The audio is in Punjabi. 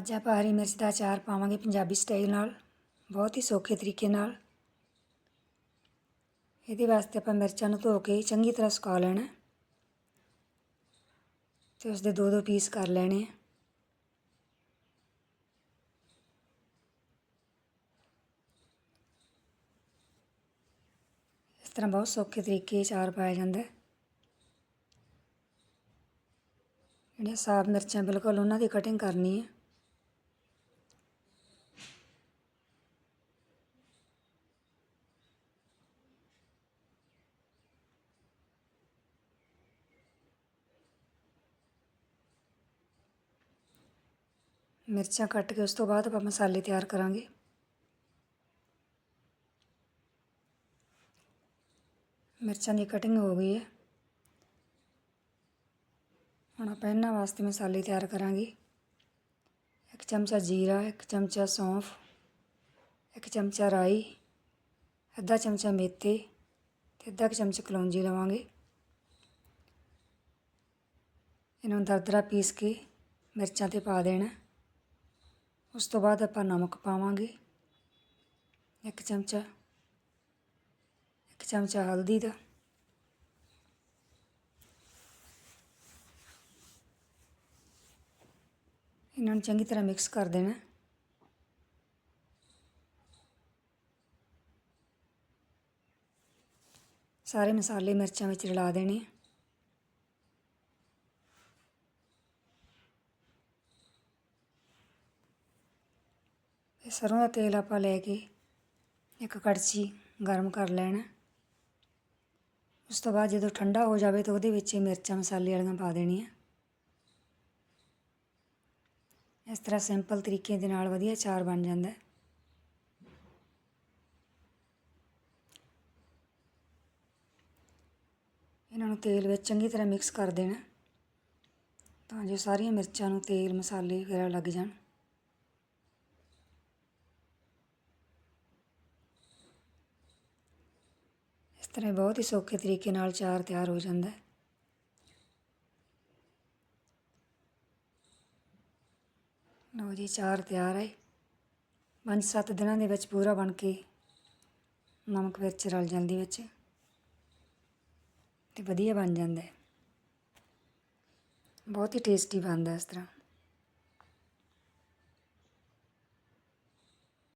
ਅੱਜ ਆਪਾਂ ਹਰੀ ਮਿਰਚ ਦਾ ਅਚਾਰ ਪਾਵਾਂਗੇ ਪੰਜਾਬੀ ਸਟਾਈਲ ਨਾਲ, ਬਹੁਤ ਹੀ ਸੌਖੇ ਤਰੀਕੇ ਨਾਲ। ਇਹਦੇ ਵਾਸਤੇ ਆਪਾਂ ਮਿਰਚਾਂ ਨੂੰ ਧੋ ਕੇ ਚੰਗੀ ਤਰ੍ਹਾਂ ਸੁਕਾ ਲੈਣਾ ਤੇ ਉਸ ਦੇ ਦੋ ਦੋ ਪੀਸ ਕਰ ਲੈਣੇ ਆ ਇਸ ਤਰ੍ਹਾਂ ਬਹੁਤ ਸੌਖੇ ਤਰੀਕੇ ਅਚਾਰ ਪਾਇਆ ਜਾਂਦਾ ਜਿਹੜੀਆਂ ਸਾਫ਼ ਮਿਰਚਾਂ ਬਿਲਕੁਲ ਉਹਨਾਂ ਦੀ ਕਟਿੰਗ ਕਰਨੀ ਹੈ। ਮਿਰਚਾਂ ਕੱਟ ਕੇ ਉਸ ਤੋਂ ਬਾਅਦ ਆਪਾਂ ਮਸਾਲੇ ਤਿਆਰ ਕਰਾਂਗੇ। ਮਿਰਚਾਂ ਦੀ ਕਟਿੰਗ ਹੋ ਗਈ ਹੈ। ਹੁਣ ਆਪਾਂ ਇਹਨਾਂ ਵਾਸਤੇ ਮਸਾਲੇ ਤਿਆਰ ਕਰਾਂਗੇ। ਇੱਕ ਚਮਚਾ ਜੀਰਾ, ਇੱਕ ਚਮਚਾ ਸੌਂਫ, ਇੱਕ ਚਮਚਾ ਰਾਈ, ਅੱਧਾ ਚਮਚਾ ਮੇਥੇ ਤੇ ਅੱਧਾ ਕੁ ਚਮਚਾ ਕਲੌਂਜੀ ਲਵਾਂਗੇ। ਇਹਨੂੰ ਨੂੰ ਦਰਦਰਾ ਪੀਸ ਕੇ ਮਿਰਚਾਂ ਤੇ ਪਾ ਦੇਣਾ। ਉਸ ਤੋਂ ਬਾਅਦ ਆਪਾਂ ਨਮਕ ਪਾਵਾਂਗੇ। ਇੱਕ ਚਮਚਾ ਇੱਕ ਚਮਚਾ ਹਲਦੀ ਦਾ। ਇਹਨਾਂ ਨੂੰ ਚੰਗੀ ਤਰ੍ਹਾਂ ਮਿਕਸ ਕਰ ਦੇਣਾ। ਸਾਰੇ ਮਸਾਲੇ ਮਿਰਚਾਂ ਵਿੱਚ ਰਲਾ ਦੇਣੇ ਸਰ੍ਹੋਂ ਦਾ ਤੇਲ ਆਪਾਂ ਲੈ ਕੇ ਇੱਕ ਕੜਛੀ ਗਰਮ ਕਰ ਲੈਣਾ। ਉਸ ਤੋਂ ਬਾਅਦ ਜਦੋਂ ਠੰਡਾ ਹੋ ਜਾਵੇ ਤਾਂ ਉਹਦੇ ਵਿੱਚ ਮਿਰਚਾਂ ਮਸਾਲੇ ਵਾਲੀਆਂ ਪਾ ਦੇਣੀਆਂ। ਇਸ ਤਰ੍ਹਾਂ ਸਿੰਪਲ ਤਰੀਕੇ ਦੇ ਨਾਲ ਵਧੀਆ ਚਾਰ ਬਣ ਜਾਂਦਾ। ਇਹਨਾਂ ਨੂੰ ਤੇਲ ਵਿੱਚ ਚੰਗੀ ਤਰ੍ਹਾਂ ਮਿਕਸ ਕਰ ਦੇਣਾ ਤਾਂ ਜੋ ਸਾਰੀਆਂ ਮਿਰਚਾਂ ਨੂੰ ਤੇਲ, ਮਸਾਲੇ ਵਗੈਰਾ ਲੱਗ ਜਾਣ। ਤਰ੍ਹਾਂ ਬਹੁਤ ਹੀ ਸੌਖੇ ਤਰੀਕੇ ਨਾਲ ਚਾਰ ਤਿਆਰ ਹੋ ਜਾਂਦਾ ਹੈ। ਲਓ ਜੀ, ਚਾਰ ਤਿਆਰ ਹੈ। ਪੰਜ ਸੱਤ ਦਿਨਾਂ ਦੇ ਵਿੱਚ ਪੂਰਾ ਬਣ ਕੇ ਨਮਕ ਵਿੱਚ ਰਲ ਜਾਂਦੀ ਵਿੱਚ ਤੇ ਵਧੀਆ ਬਣ ਜਾਂਦਾ ਹੈ। ਬਹੁਤ ਹੀ ਟੇਸਟੀ ਬਣਦਾ ਇਸ ਤਰ੍ਹਾਂ।